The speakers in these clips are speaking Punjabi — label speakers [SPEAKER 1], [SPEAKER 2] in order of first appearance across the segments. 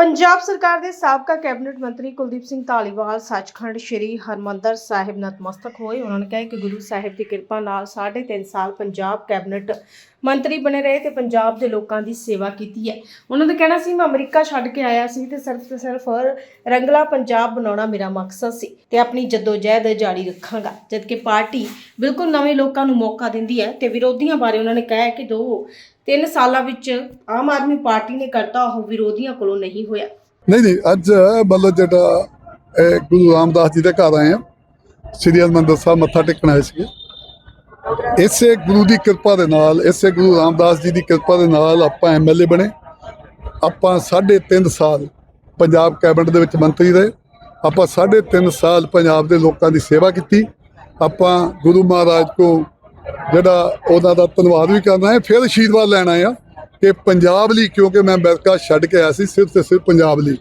[SPEAKER 1] ਪੰਜਾਬ ਸਰਕਾਰ ਦੇ ਸਾਬਕਾ ਕੈਬਨਿਟ ਮੰਤਰੀ ਕੁਲਦੀਪ ਸਿੰਘ ਧਾਲੀਵਾਲ ਸੱਚਖੰਡ ਸ੍ਰੀ ਹਰਮੰਦਰ ਸਾਹਿਬ ਨਤਮਸਤਕ ਹੋਏ। ਉਹਨਾਂ ਨੇ ਕਿਹਾ ਕਿ ਗੁਰੂ ਸਾਹਿਬ ਦੀ ਕਿਰਪਾ ਨਾਲ 3.5 ਸਾਲ ਪੰਜਾਬ ਕੈਬਨਿਟ ਮੰਤਰੀ ਬਣੇ ਰਹੇ ਤੇ ਪੰਜਾਬ ਦੇ ਲੋਕਾਂ ਦੀ ਸੇਵਾ ਕੀਤੀ ਹੈ। ਉਹਨਾਂ ਦਾ ਕਹਿਣਾ ਸੀ, ਮੈਂ ਅਮਰੀਕਾ ਛੱਡ ਕੇ ਆਇਆ ਸੀ ਤੇ ਸਿਰਫ ਤੇ ਸਿਰਫ ਰੰਗਲਾ ਪੰਜਾਬ ਬਣਾਉਣਾ ਮੇਰਾ ਮਕਸਦ ਸੀ ਤੇ ਆਪਣੀ ਜਦੋਜਹਿਦ ਜਾਰੀ ਰੱਖਾਂਗਾ। ਜਦਕਿ ਪਾਰਟੀ ਬਿਲਕੁਲ ਨਵੇਂ ਲੋਕਾਂ ਨੂੰ ਮੌਕਾ ਦਿੰਦੀ ਹੈ ਤੇ ਵਿਰੋਧੀਆਂ ਬਾਰੇ ਉਹਨਾਂ ਨੇ ਕਿਹਾ ਕਿ ਦੋ, ਤਿੰਨ ਸਾਲਾਂ ਵਿੱਚ ਆਮ ਆਦਮੀ ਪਾਰਟੀ ਨੇ ਕਰਤਾ, ਉਹ ਵਿਰੋਧੀਆਂ ਕੋਲੋਂ ਨਹੀਂ ਹੋਇਆ।
[SPEAKER 2] ਨਹੀਂ ਨਹੀਂ, ਅੱਜ ਮਤਲਬ ਜਿਹੜਾ ਗੁਰੂ ਰਾਮਦਾਸ ਜੀ ਦੇ ਘਰ ਆਏ ਆ, ਸ੍ਰੀ ਹਰਿਮੰਦਰ ਸਾਹਿਬ ਮੱਥਾ ਟੇਕਣ ਆਏ ਸੀਗੇ। ਇਸੇ ਗੁਰੂ ਦੀ ਕਿਰਪਾ ਦੇ ਨਾਲ, ਇਸੇ ਗੁਰੂ ਰਾਮਦਾਸ ਜੀ ਦੀ ਕਿਰਪਾ ਦੇ ਨਾਲ ਆਪਾਂ ਐਮਐਲਏ ਬਣੇ। ਆਪਾਂ 3.5 ਸਾਲ ਪੰਜਾਬ ਕੈਬਨਿਟ ਦੇ ਵਿੱਚ ਮੰਤਰੀ ਰਹੇ। ਆਪਾਂ 3.5 ਸਾਲ ਪੰਜਾਬ ਦੇ ਲੋਕਾਂ ਦੀ ਸੇਵਾ ਕੀਤੀ। ਆਪਾਂ ਗੁਰੂ ਮਹਾਰਾਜ ਕੋ ਜਿਹੜਾ ਉਹਨਾਂ ਦਾ ਧੰਨਵਾਦ ਵੀ ਕਰਨਾ ਹੈ, ਫਿਰ ਆਸ਼ੀਰਵਾਦ ਲੈਣਾ ਆ ਕਿ ਪੰਜਾਬ ਲਈ, ਕਿਉਂਕਿ ਮੈਂ ਅਮਰੀਕਾ ਛੱਡ ਕੇ ਆਇਆ ਸੀ, ਸਿਰਫ ਤੇ ਸਿਰਫ ਪੰਜਾਬ ਲਈ।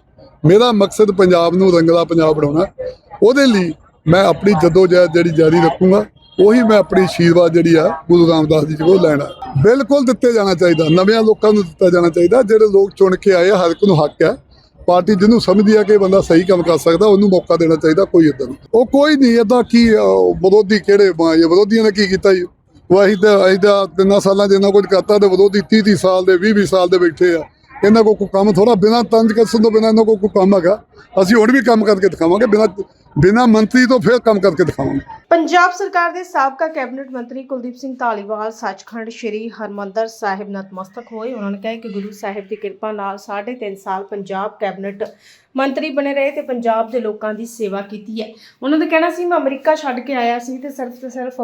[SPEAKER 2] ਮੇਰਾ ਮਕਸਦ ਪੰਜਾਬ ਨੂੰ ਰੰਗਲਾ ਪੰਜਾਬ ਬਣਾਉਣਾ। ਉਹਦੇ ਲਈ ਮੈਂ ਆਪਣੀ ਜਦੋਜਹਿਦ ਜਿਹੜੀ ਜਾਰੀ ਰੱਖੂੰਗਾ। ਉਹੀ ਮੈਂ ਆਪਣੀ ਆਸ਼ੀਰਵਾਦ ਜਿਹੜੀ ਆ ਗੁਰੂ ਰਾਮਦਾਸ ਜੀ ਕੋਲ ਲੈਣਾ। ਬਿਲਕੁਲ ਦਿੱਤੇ ਜਾਣਾ ਚਾਹੀਦਾ। ਨਵਿਆਂ ਲੋਕਾਂ ਨੂੰ ਦਿੱਤਾ ਜਾਣਾ ਚਾਹੀਦਾ। ਜਿਹੜੇ ਲੋਕ ਚੁਣ ਕੇ ਆਏ ਹਰ ਇੱਕ ਨੂੰ ਹੱਕ ਹੈ। ਪਾਰਟੀ ਜਿਹਨੂੰ ਸਮਝਦੀ ਆ ਕਿ ਬੰਦਾ ਸਹੀ ਕੰਮ ਕਰ ਸਕਦਾ, ਉਹਨੂੰ ਮੌਕਾ ਦੇਣਾ ਚਾਹੀਦਾ, ਕੋਈ ਇਦਾਂ ਉਹ ਕੋਈ ਨਹੀਂ ਇਦਾਂ ਕੀ ਵਿਰੋਧੀ ਕਿਹੜੇ ਬ- ਵਿਰੋਧੀਆਂ ਨੇ ਕੀ ਕੀਤਾ ਜੀ? ਉਹ ਅਸੀਂ ਤਾਂ ਅਸੀਂ ਤਾਂ ਤਿੰਨਾਂ ਸਾਲਾਂ ਜਿੰਨਾ ਕੁਝ ਕਰਤਾ ਤੇ ਵਿਰੋਧੀ 30 30 ਸਾਲ ਦੇ 20 20 ਸਾਲ ਦੇ ਬੈਠੇ ਆ। ਇਹਨਾਂ ਕੋਲ ਕੋਈ ਕੰਮ ਥੋੜਾ ਬਿਨਾਂ ਤੰਜ ਕਸਣ ਤੋਂ ਬਿਨਾਂ ਇਹਨਾਂ ਕੋਲ ਕੋਈ ਕੰਮ ਹੈਗਾ। ਅਸੀਂ ਹੁਣ ਵੀ ਕੰਮ ਕਰਕੇ ਦਿਖਾਵਾਂਗੇ, ਬਿਨਾਂ ਬਿਨਾਂ ਮੰਤਰੀ ਤੋਂ ਫਿਰ ਕੰਮ ਕਰਕੇ ਦਿਖਾਵਾਂਗੇ।
[SPEAKER 1] ਪੰਜਾਬ ਸਰਕਾਰ ਦੇ ਸਾਬਕਾ ਕੈਬਨਿਟ ਮੰਤਰੀ ਕੁਲਦੀਪ ਸਿੰਘ ਧਾਲੀਵਾਲ ਸੱਚਖੰਡ ਸ੍ਰੀ ਹਰਮੰਦਰ ਸਾਹਿਬ ਨਤਮਸਤਕ ਹੋਏ। ਉਹਨਾਂ ਨੇ ਕਿਹਾ ਕਿ ਗੁਰੂ ਸਾਹਿਬ ਦੀ ਕਿਰਪਾ ਨਾਲ 3.5 ਸਾਲ ਪੰਜਾਬ ਕੈਬਨਿਟ ਮੰਤਰੀ ਬਣੇ ਰਹੇ ਤੇ ਪੰਜਾਬ ਦੇ ਲੋਕਾਂ ਦੀ ਸੇਵਾ ਕੀਤੀ ਹੈ। ਉਹਨਾਂ ਦਾ ਕਹਿਣਾ ਸੀ, ਮੈਂ ਅਮਰੀਕਾ ਛੱਡ ਕੇ ਆਇਆ ਸੀ ਤੇ ਸਿਰਫ ਤੇ ਸਿਰਫ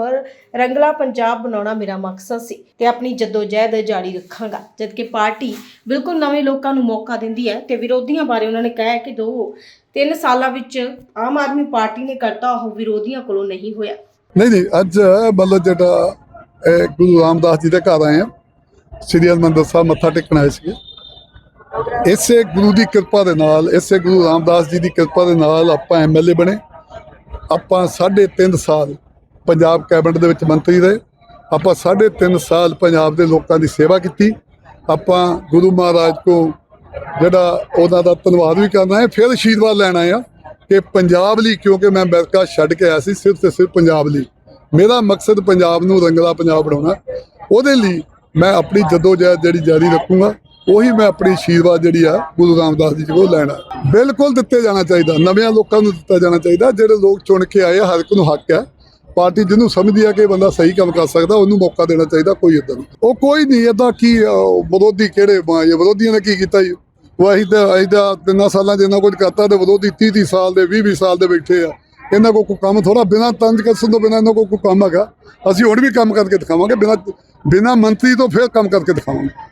[SPEAKER 1] ਰੰਗਲਾ ਪੰਜਾਬ ਬਣਾਉਣਾ ਮੇਰਾ ਮਕਸਦ ਸੀ ਤੇ ਆਪਣੀ ਜਦੋਜਹਿਦ ਜਾਰੀ ਰੱਖਾਂਗਾ। ਜਦਕਿ ਪਾਰਟੀ ਬਿਲਕੁਲ ਨਵੇਂ ਲੋਕਾਂ ਨੂੰ ਮੌਕਾ ਦਿੰਦੀ ਹੈ ਤੇ ਵਿਰੋਧੀਆਂ ਬਾਰੇ ਉਹਨਾਂ ਨੇ ਕਿਹਾ ਕਿ ਦੋ ਤਿੰਨ ਸਾਲਾਂ ਵਿੱਚ ਆਮ ਆਦਮੀ ਪਾਰਟੀ ਨੇ ਕਰਤਾ ਉਹ ਵਿਰੋਧੀਆਂ ਕੋਲੋਂ ਨਹੀਂ ਹੋਇਆ।
[SPEAKER 2] ਨਹੀਂ ਨਹੀਂ, ਅੱਜ ਮਤਲਬ ਜਿਹੜਾ ਗੁਰੂ ਰਾਮਦਾਸ ਜੀ ਦੇ ਘਰ ਆਏ ਆ ਸ੍ਰੀ ਹਰਿਮੰਦਰ ਸਾਹਿਬ ਮੱਥਾ ਟੇਕਣ ਆਏ ਸੀਗੇ। ਇਸੇ ਗੁਰੂ ਦੀ ਕਿਰਪਾ ਦੇ ਨਾਲ, ਇਸੇ ਗੁਰੂ ਰਾਮਦਾਸ ਜੀ ਦੀ ਕਿਰਪਾ ਦੇ ਨਾਲ ਆਪਾਂ ਐਮਐਲਏ ਬਣੇ। ਆਪਾਂ 3.5 ਸਾਲ ਪੰਜਾਬ ਕੈਬਨਿਟ ਦੇ ਵਿੱਚ ਮੰਤਰੀ ਰਹੇ। ਆਪਾਂ 3.5 ਸਾਲ ਪੰਜਾਬ ਦੇ ਲੋਕਾਂ ਦੀ ਸੇਵਾ ਕੀਤੀ। ਆਪਾਂ ਗੁਰੂ ਮਹਾਰਾਜ ਕੋ ਜਿਹੜਾ ਉਹਨਾਂ ਦਾ ਧੰਨਵਾਦ ਵੀ ਕਰਨਾ ਹੈ, ਫਿਰ ਆਸ਼ੀਰਵਾਦ ਲੈਣਾ ਆ ਕਿ ਪੰਜਾਬ ਲਈ, ਕਿਉਂਕਿ ਮੈਂ ਅਮਰੀਕਾ ਛੱਡ ਕੇ ਆਇਆ ਸੀ, ਸਿਰਫ ਤੇ ਸਿਰਫ ਪੰਜਾਬ ਲਈ। ਮੇਰਾ ਮਕਸਦ ਪੰਜਾਬ ਨੂੰ ਰੰਗਲਾ ਪੰਜਾਬ ਬਣਾਉਣਾ ਉਹਦੇ ਲਈ ਮੈਂ ਆਪਣੀ ਜਦੋਜਹਿਦ ਜਿਹੜੀ ਜਾਰੀ ਰੱਖੂੰਗਾ, ਉਹੀ ਮੈਂ ਆਪਣੀ ਆਸ਼ੀਰਵਾਦ ਜਿਹੜੀ ਆ, ਗੁਰੂ ਰਾਮਦਾਸ ਜੀ ਕੋਲ ਲੈਣਾ ਬਿਲਕੁਲ ਦਿੱਤੇ ਜਾਣਾ ਚਾਹੀਦਾ, ਨਵਿਆਂ ਲੋਕਾਂ ਨੂੰ ਦਿੱਤਾ ਜਾਣਾ ਚਾਹੀਦਾ, ਜਿਹੜੇ ਲੋਕ ਚੁਣ ਕੇ ਆਏ ਹਰ ਇੱਕ ਨੂੰ ਹੱਕ ਹੈ। ਪਾਰਟੀ ਜਿਹਨੂੰ ਸਮਝਦੀ ਆ ਕਿ ਬੰਦਾ ਸਹੀ ਕੰਮ ਕਰ ਸਕਦਾ, ਉਹਨੂੰ ਮੌਕਾ ਦੇਣਾ ਚਾਹੀਦਾ, ਕੋਈ ਇਦਾਂ ਨਹੀਂ। ਉਹ ਕੋਈ ਨਹੀਂ ਇਦਾਂ ਕੀ ਵਿਰੋਧੀ ਕਿਹੜੇ ਵਿਰੋਧੀਆਂ ਨੇ ਕੀ ਕੀਤਾ ਜੀ? ਉਹ ਅਸੀਂ ਤਾਂ ਅਸੀਂ ਤਾਂ ਤਿੰਨਾਂ ਸਾਲਾਂ 'ਚ ਇੰਨਾ ਕੁਝ ਕਰਤਾ ਤੇ ਵਿਰੋਧੀ 30 30 ਸਾਲ ਦੇ 20 20 ਸਾਲ ਦੇ ਬੈਠੇ ਆ। ਇਹਨਾਂ ਕੋਲ ਕੋਈ ਕੰਮ ਥੋੜਾ ਬਿਨਾਂ ਤੰਜ ਕਸਨ ਤੋਂ ਬਿਨਾਂ ਇਹਨਾਂ ਕੋਲ ਕੋਈ ਕੰਮ ਹੈਗਾ। ਅਸੀਂ ਹੋਰ ਵੀ ਕੰਮ ਕਰਕੇ ਦਿਖਾਵਾਂਗੇ, ਬਿਨਾਂ ਬਿਨਾਂ ਮੰਤਰੀ ਤੋਂ ਫਿਰ ਕੰਮ ਕਰਕੇ ਦਿਖਾਵਾਂਗੇ।